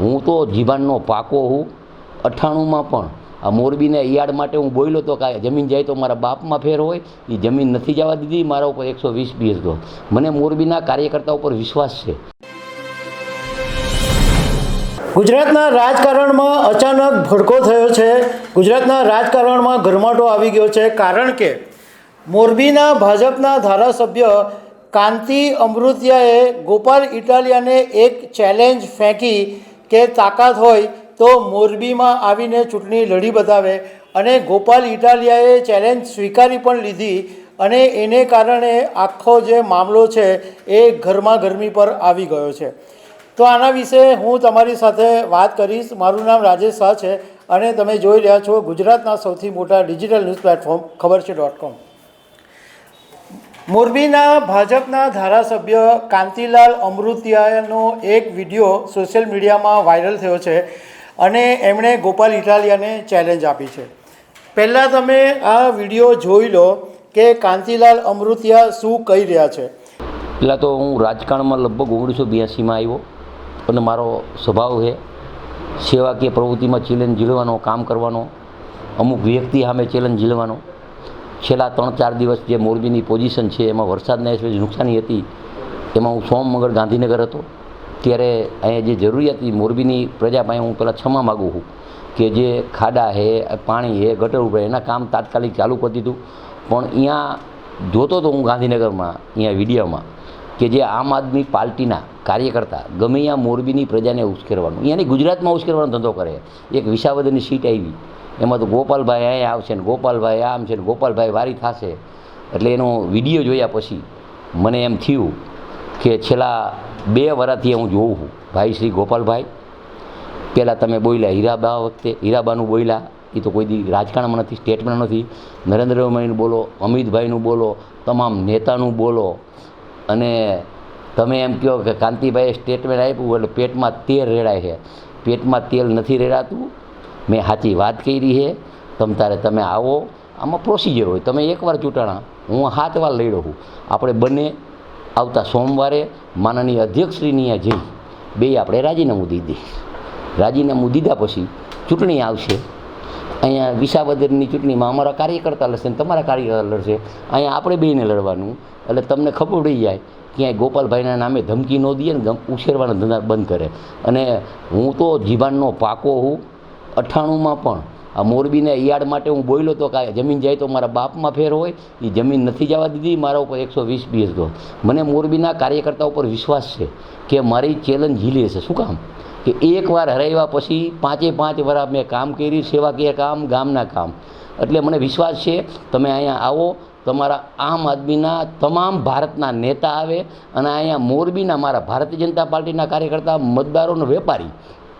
હું તો જીવાનનો પાકો હું, અઠાણુંમાં પણ. આ મોરબીને યાર્ડ માટે હું બોલ્યો તો કાંઈ જમીન જાય તો મારા બાપમાં ફેર હોય એ જમીન નથી જવા દીધી, મારા ઉપર એકસો વીસ બીએસ હતો મને મોરબીના કાર્યકર્તા ઉપર વિશ્વાસ છે. ગુજરાતના રાજકારણમાં અચાનક ભડકો થયો છે. ગુજરાતના રાજકારણમાં ગરમાટો આવી ગયો છે. કારણ કે મોરબીના ભાજપના ધારાસભ્ય કાંતિ અમૃતિયાએ ગોપાલ ઇટાલિયાને એક ચેલેન્જ ફેંકી કે તાકાત હોય તો મોરબીમાં આવીને ચૂંટણી લડી બતાવે. અને ગોપાલ ઇટાલિયાએ ચેલેન્જ સ્વીકારી પણ લીધી અને એને કારણે આખો જે મામલો છે એ ઘરમાં ગરમી પર આવી ગયો છે. તો આના વિશે હું તમારી સાથે વાત કરીશ. મારું નામ રાજેશ શાહ છે અને તમે જોઈ રહ્યા છો ગુજરાતના સૌથી મોટા ડિજિટલ ન્યૂઝ પ્લેટફોર્મ ખબર છે ડોટ કોમ મોરબીના ભાજપના ધારાસભ્ય કાંતિલાલ અમૃતિયાનો એક વીડિયો સોશિયલ મીડિયામાં વાયરલ થયો છે અને એમણે ગોપાલ ઇટાલિયાને ચેલેન્જ આપી છે. પહેલાં તમે આ વીડિયો જોઈ લો કે કાંતિલાલ અમૃતિયા શું કહી રહ્યા છે. પહેલાં તો હું રાજકારણમાં લગભગ ઓગણીસો બ્યાસીમાં આવ્યો અને મારો સ્વભાવ છે સેવાકીય પ્રવૃત્તિમાં ચેલેન્જ ઝીલવાનો કામ કરવાનો, અમુક વ્યક્તિ સામે ચેલેન્જ ઝીલવાનો છેલ્લા ત્રણ ચાર દિવસ જે મોરબીની પોઝિશન છે, એમાં વરસાદના હિસાબે નુકસાની હતી. એમાં હું સોમ મંગળ ગાંધીનગર હતો. ત્યારે અહીંયા જે જરૂરિયાત હતી મોરબીની પ્રજા પાસે હું પહેલાં ક્ષમા માગું છું કે જે ખાડા છે પાણી છે ગટર ઉપર એના કામ તાત્કાલિક ચાલુ કરી દીધું. પણ અહીંયા જોતો હતો હું ગાંધીનગરમાં, અહીંયા વિડીયોમાં કે જે આમ આદમી પાર્ટીના કાર્યકર્તા ગમે ત્યાં મોરબીની પ્રજાને ઉશ્કેરવાનું, અહીંયાની ગુજરાતમાં ઉશ્કેરવાનો ધંધો કરે. એક વિસાવદરની સીટ આવી. એમાં તો ગોપાલભાઈ અહીંયા આવશે ને ગોપાલભાઈ આમ છે ને ગોપાલભાઈ વારી થશે. એટલે એનો વીડિયો જોયા પછી મને એમ થયું કે છેલ્લા બે વર્ષથી હું જોઉં છું. ભાઈ શ્રી ગોપાલભાઈ પહેલાં તમે બોલ્યા હીરાબા વખતે, હીરાબાનું બોલ્યા એ તો કોઈ દી રાજકારણમાં નથી સ્ટેટમેન્ટ નથી. નરેન્દ્રભાઈનું બોલો, અમિતભાઈનું બોલો, તમામ નેતાનું બોલો. અને તમે એમ કહો કે કાંતિભાઈએ સ્ટેટમેન્ટ આપ્યું એટલે પેટમાં તેલ રેડાય છે. પેટમાં તેલ નથી રેડાતું મેં સાચી વાત કરી છે. તમ તારે તમે આવો. આમાં પ્રોસિજર હોય. તમે એકવાર ચૂંટાણા. હું સાત વાર લડ્યો છું. આપણે બંને આવતા સોમવારે માનનીય અધ્યક્ષશ્રીની જઈ. બે આપણે રાજીનામું દીધી રાજીનામું દીધા પછી ચૂંટણી આવશે. અહીંયા વિસાવદરની ચૂંટણીમાં અમારા કાર્યકર્તા લડશે ને તમારા કાર્યકર્તા લડશે. અહીંયા આપણે બેને લડવાનું. એટલે તમને ખબર પડી જાય ક્યાંય ગોપાલભાઈના નામે ધમકી ન દઈએ ને ઉછેરવાના ધંધા બંધ કરે. અને હું તો જીવાનનો પાકો હું અઠ્ઠાણુંમાં પણ. આ મોરબીને યાર્ડ માટે હું બોલ્યો તો કે જમીન જાય તો મારા બાપમાં ફેર હોય એ જમીન નથી જવા દીધી, મારા ઉપર એકસો વીસ બીએસ દો. મને મોરબીના કાર્યકર્તા ઉપર વિશ્વાસ છે કે મારી ચેલેન્જ ઝીલી હશે. શું કામ? કે એકવાર હરાવ્યા પછી પાંચે પાંચ વર્ષ મેં કામ કર્યું, સેવાકીય કામ, ગામના કામ. એટલે મને વિશ્વાસ છે, તમે અહીંયા આવો, તમારા આમ આદમીના તમામ ભારતના નેતા આવે અને અહીંયા મોરબીના મારા ભારતીય જનતા પાર્ટીના કાર્યકર્તા, મતદારોનો વેપારી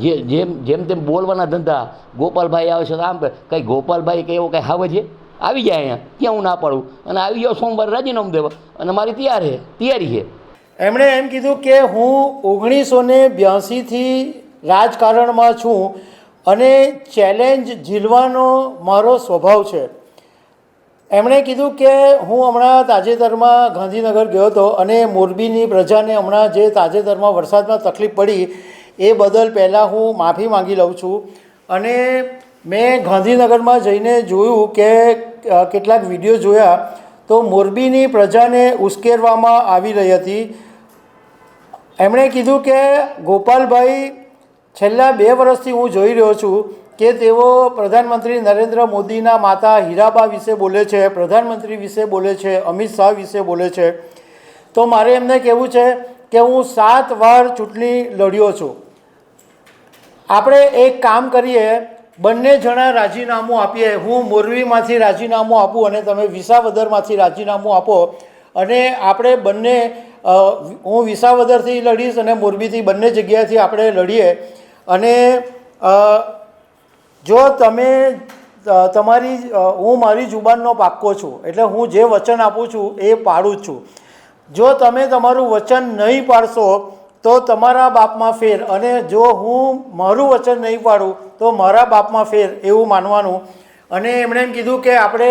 જે, જેમ જેમ તેમ બોલવાના ધંધા ગોપાલભાઈ આવે છે તો આમ કંઈ ગોપાલભાઈ કે એવો કંઈ હાવે છે? આવી જાય અહીંયા. ક્યાં હું ના પાડું? અને આવી જાઓ સોમવારે રાજીનામું દેવા. અને મારી તૈયાર છે તૈયારી છે એમણે એમ કીધું કે હું ઓગણીસો ને બ્યાસીથી રાજકારણમાં છું અને ચેલેન્જ ઝીલવાનો મારો સ્વભાવ છે. એમણે કીધું કે હું હમણાં તાજેતરમાં ગાંધીનગર ગયો હતો અને મોરબીની પ્રજાને હમણાં જે તાજેતરમાં વરસાદમાં તકલીફ પડી એ બદલ પહેલાં હું માફી માંગી લઉં છું. અને મેં ગાંધીનગરમાં જઈને જોયું કે કેટલાક વીડિયો જોયા તો મોરબીની પ્રજાને ઉશ્કેરવામાં આવી રહી હતી. એમણે કીધું કે, ગોપાલભાઈ, છેલ્લા બે વર્ષથી હું જોઈ રહ્યો છું કે તેઓ પ્રધાનમંત્રી નરેન્દ્ર મોદીના માતા હીરાબા વિશે બોલે છે, પ્રધાનમંત્રી વિશે બોલે છે, અમિત શાહ વિશે બોલે છે. તો મારે એમને કહેવું છે કે હું સાત વાર ચૂંટણી લડ્યો છું. આપણે એક કામ કરીએ, બંને જણા રાજીનામું આપીએ. હું મોરબીમાંથી રાજીનામું આપું અને તમે વિસાવદરમાંથી રાજીનામું આપો. અને આપણે બંને હું વિસાવદરથી લડીશ અને મોરબીથી બંને જગ્યાએથી આપણે લડીએ. અને જો તમે તમારી હું મારી જુબાનનો પાક્કો છું, એટલે હું જે વચન આપું છું એ પાડું જ છું. જો તમે તમારું વચન નહીં પાડશો તો તમારા બાપમાં ફેર અને જો હું મારું વચન નહીં પાડું, તો મારા બાપમાં ફેર એવું માનવાનું. અને એમણે એમ કીધું કે આપણે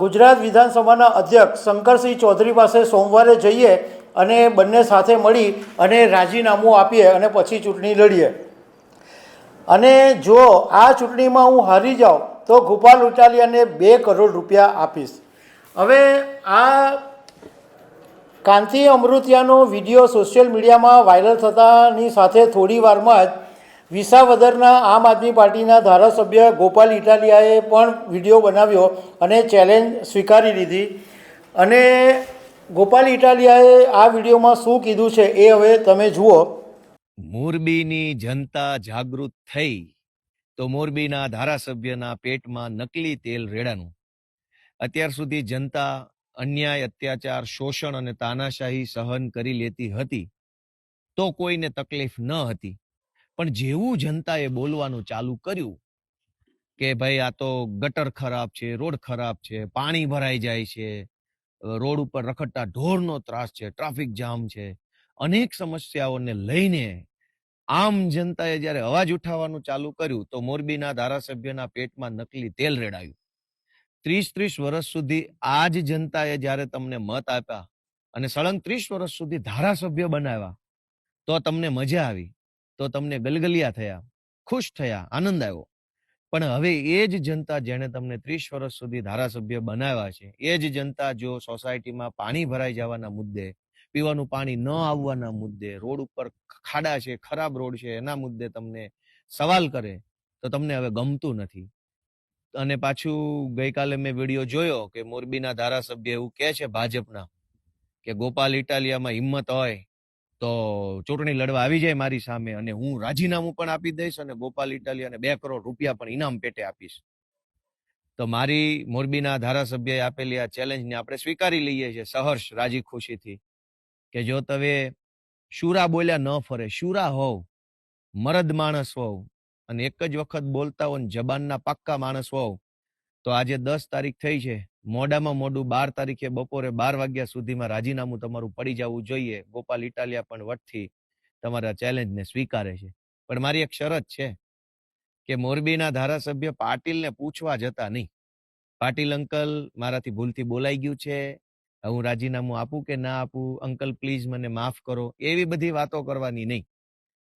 ગુજરાત વિધાનસભાના અધ્યક્ષ શંકરસિંહ ચૌધરી પાસે સોમવારે જઈએ અને બંને સાથે મળી અને રાજીનામું આપીએ અને પછી ચૂંટણી લડીએ. અને જો આ ચૂંટણીમાં હું હારી જાઉં, તો ગોપાલ ઉટાલિયાને બે કરોડ રૂપિયા આપીશ. હવે આ કાંતિ અમૃતિયાનો વીડિયો સોશિયલ મીડિયામાં વાયરલ થતાની સાથે થોડી વારમાં જ વિસાવદરના આમ આદમી પાર્ટીના ધારાસભ્ય ગોપાલ ઇટાલિયાએ પણ વીડિયો બનાવ્યો અને ચેલેન્જ સ્વીકારી લીધી. અને ગોપાલ ઇટાલિયાએ આ વિડીયોમાં શું કીધું છે એ હવે તમે જુઓ. મોરબીની જનતા જાગૃત થઈ તો મોરબીના ધારાસભ્યના પેટમાં નકલી તેલ રેડાનું. અત્યાર સુધી જનતા અન્યાય, અત્યાચાર, શોષણ અને તાનાશાહી સહન કરી લેતી હતી તો કોઈને તકલીફ ન હતી. પણ જેવું જનતાએ બોલવાનું ચાલુ કર્યું કે ભાઈ આ તો ગટર ખરાબ છે, રોડ ખરાબ છે, પાણી ભરાઈ જાય છે રોડ ઉપર રખડતા ઢોરનો ત્રાસ છે, ટ્રાફિક જામ છે, અનેક સમસ્યાઓને લઈને આમ જનતાએ જ્યારે અવાજ ઉઠાવવાનું ચાલુ કર્યું તો મોરબીના ધારાસભ્યના પેટમાં નકલી તેલ રેડાયું. ત્રીસ ત્રીસ વર્ષ સુધી આ જ જનતાએ જ્યારે તમને મત આપ્યા અને સળંગ ત્રીસ વર્ષ સુધી ધારાસભ્ય બનાવ્યા, તો તમને મજા આવી, તો તમને ગલગલિયા થયા, ખુશ થયા, આનંદ આવ્યો. પણ હવે એ જ જનતા જેણે તમને ત્રીસ વર્ષ સુધી ધારાસભ્ય બનાવ્યા છે, એ જ જનતા જો સોસાયટીમાં પાણી ભરાઈ જવાના મુદ્દે, પીવાનું પાણી ન આવવાના મુદ્દે, રોડ ઉપર ખાડા છે, ખરાબ રોડ છે, એના મુદ્દે તમને સવાલ કરે, તો તમને હવે ગમતું નથી. અને પાછું ગઈકાલે મેં વીડિયો જોયો કે મોરબીના ધારાસભ્ય એવું કહે છે ભાજપના કે ગોપાલ ઇટાલિયામાં હિંમત હોય તો ચૂંટણી લડવા આવી જાય મારી સામે અને હું રાજીનામું પણ આપી દઈશ અને ગોપાલ ઇટાલિયાને બે કરોડ રૂપિયા પણ ઇનામ પેટે આપીશ. તો મારી મોરબીના ધારાસભ્યએ આપેલી આ ચેલેન્જને આપણે સ્વીકારી લઈએ છીએ સહર્ષ રાજી ખુશીથી કે જો તમે શુરા બોલ્યા ન ફરે, શુરા હોવ, મરદ માણસ હોવ અને એક જ વખત બોલતા હો જબાનના પાક્કા માણસ હોવ, તો આજે દસ તારીખ થઈ છે. મોડામાં મોડું બાર તારીખે બપોરે બાર વાગ્યા સુધીમાં રાજીનામું તમારું પડી જવું જોઈએ. ગોપાલ ઇટાલિયા પણ વટથી તમારા ચેલેન્જને સ્વીકારે છે. પણ મારી એક શરત છે કે મોરબીના ધારાસભ્ય પાટીલને પૂછવા જતા નહીં. પાટીલ અંકલ મારાથી ભૂલથી બોલાઈ ગયું છે. હું રાજીનામું આપું કે ના આપું? અંકલ, પ્લીઝ મને માફ કરો. એવી બધી વાતો કરવાની નહીં.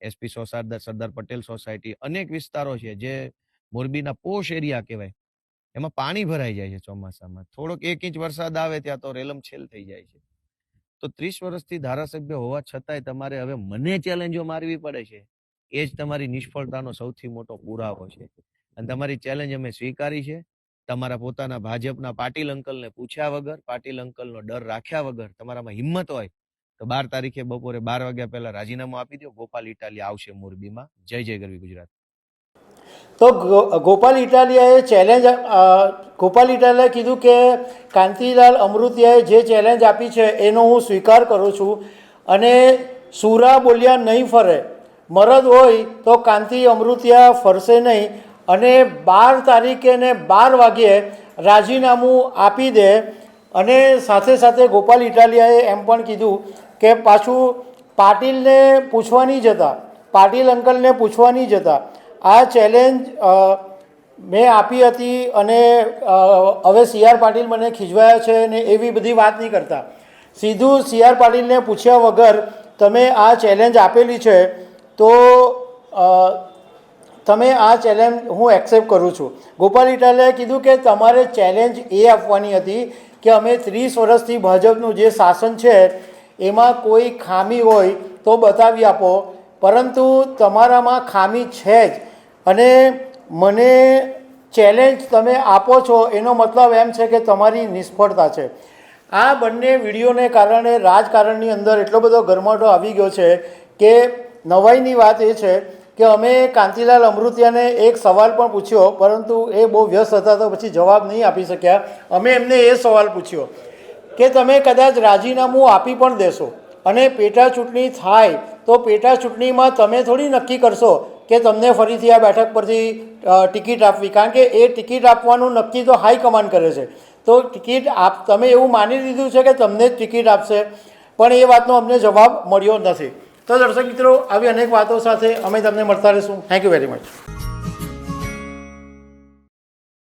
એસપી સોસારદાર સરદાર પટેલ સોસાયટી, અનેક વિસ્તારો છે જે મોરબીના પોશ એરિયા કહેવાય. એમાં પાણી ભરાઈ જાય છે ચોમાસામાં. થોડોક એક ઇંચ વરસાદ આવે ત્યાં તો રેલમ છેલ થઈ જાય છે. તો ત્રીસ વર્ષથી ધારાસભ્ય હોવા છતાંય તમારે હવે મને ચેલેન્જો મારવી પડે છે. એ જ તમારી નિષ્ફળતાનો સૌથી મોટો પુરાવો છે. અને તમારી ચેલેન્જ અમે સ્વીકારી છે. તમારા પોતાના ભાજપના પાટીલ અંકલને પૂછ્યા વગર, પાટીલ અંકલનો ડર રાખ્યા વગર તમારામાં હિંમત હોય તો બાર તારીખે બપોરે બાર વાગ્યા પહેલા રાજીનામું આપી દો ગોપાલ ઇટાલિયા આવશે મોરબીમાં. જય જય ગરવી ગુજરાત. તો ગોપાલ ઇટાલિયાએ ચેલેન્જ ગોપાલ ઇટાલિયાએ કીધું કે કાંતિલાલ અમૃતિયાએ જે ચેલેન્જ આપી છે એનો હું સ્વીકાર કરું છું. અને સુરા બોલ્યા નહીં ફરે. મરદ હોય તો કાંતિ અમૃતિયા ફરશે નહીં. અને બાર તારીખે ને બાર વાગ્યે રાજીનામું આપી દે. અને સાથે સાથે ગોપાલ ઇટાલિયાએ એમ પણ કીધું કે પાછું પાટીલને પૂછવા નહીં જતા પાટીલ અંકલને પૂછવા નહીં જતા આ ચેલેન્જ મેં આપી હતી અને હવે સી આર પાટીલ મને ખીજવાયા છે ને એવી બધી વાત નહીં કરતા. સીધું સી આર પાટીલને પૂછ્યા વગર તમે આ ચેલેન્જ આપેલી છે તો તમે આ ચેલેન્જ હું એક્સેપ્ટ કરું છું. ગોપાલ ઇટાલે કીધું કે તમારે ચેલેન્જ એ આપવાની હતી કે અમે ત્રીસ વર્ષથી ભાજપનું જે શાસન છે એમાં કોઈ ખામી હોય તો બતાવી આપો. પરંતુ તમારામાં ખામી છે જ. અને મને ચેલેન્જ તમે આપો છો એનો મતલબ એમ છે કે તમારી નિષ્ફળતા છે. આ બંને વિડીયોને કારણે રાજકારણની અંદર એટલો બધો ગરમાટો આવી ગયો છે કે નવાઈની વાત એ છે કે અમે કાંતિલાલ અમૃતિયાને એક સવાલ પણ પૂછ્યો, પરંતુ એ બહુ વ્યસ્ત હતા તો પછી જવાબ નહીં આપી શક્યા. અમે એમને એ સવાલ પૂછ્યો. કે તમે કદાચ રાજીનામું આપી પણ દેશો અને પેટા ચૂંટણી થાય તો પેટા ચૂંટણીમાં તમે થોડી નક્કી કરશો કે તમને ફરીથી આ બેઠક પરથી ટિકિટ આપવી. કારણ કે એ ટિકિટ આપવાનું નક્કી તો હાઈકમાન્ડ કરે છે. તો ટિકિટ આપ, તમે એવું માની લીધું છે કે તમને જ ટિકિટ આપશે, પણ એ વાતનો અમને જવાબ મળ્યો નથી. તો દર્શક મિત્રો, આવી અનેક વાતો સાથે અમે તમને મળતા રહીશું. Thank you very much